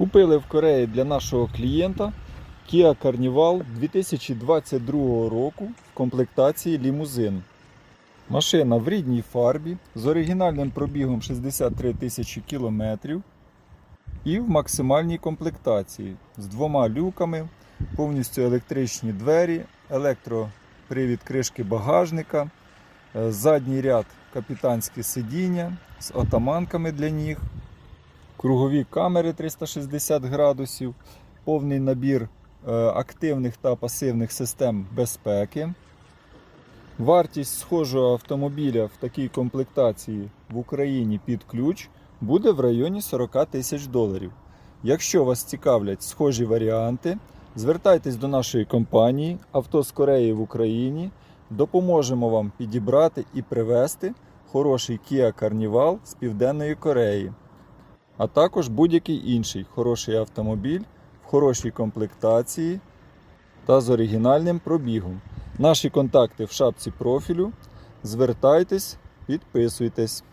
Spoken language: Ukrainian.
Купили в Кореї для нашого клієнта Kia Carnival 2022 року в комплектації лімузин. Машина в рідній фарбі з оригінальним пробігом 63 тисячі кілометрів і в максимальній комплектації з двома люками, повністю електричні двері, електропривід кришки багажника, е, задній ряд капітанське сидіння з отаманками для ніг, кругові камери 360 градусів, повний набір е, активних та пасивних систем безпеки. Вартість схожого автомобіля в такій комплектації в Україні під ключ буде в районі 40 тисяч доларів. Якщо вас цікавлять схожі варіанти, звертайтесь до нашої компанії Авто з Кореї в Україні. Допоможемо вам підібрати і привезти хороший Kia Carnival з Південної Кореї, а також будь-який інший хороший автомобіль в хорошій комплектації та з оригінальним пробігом. Наші контакти в шапці профілю. Звертайтесь, підписуйтесь.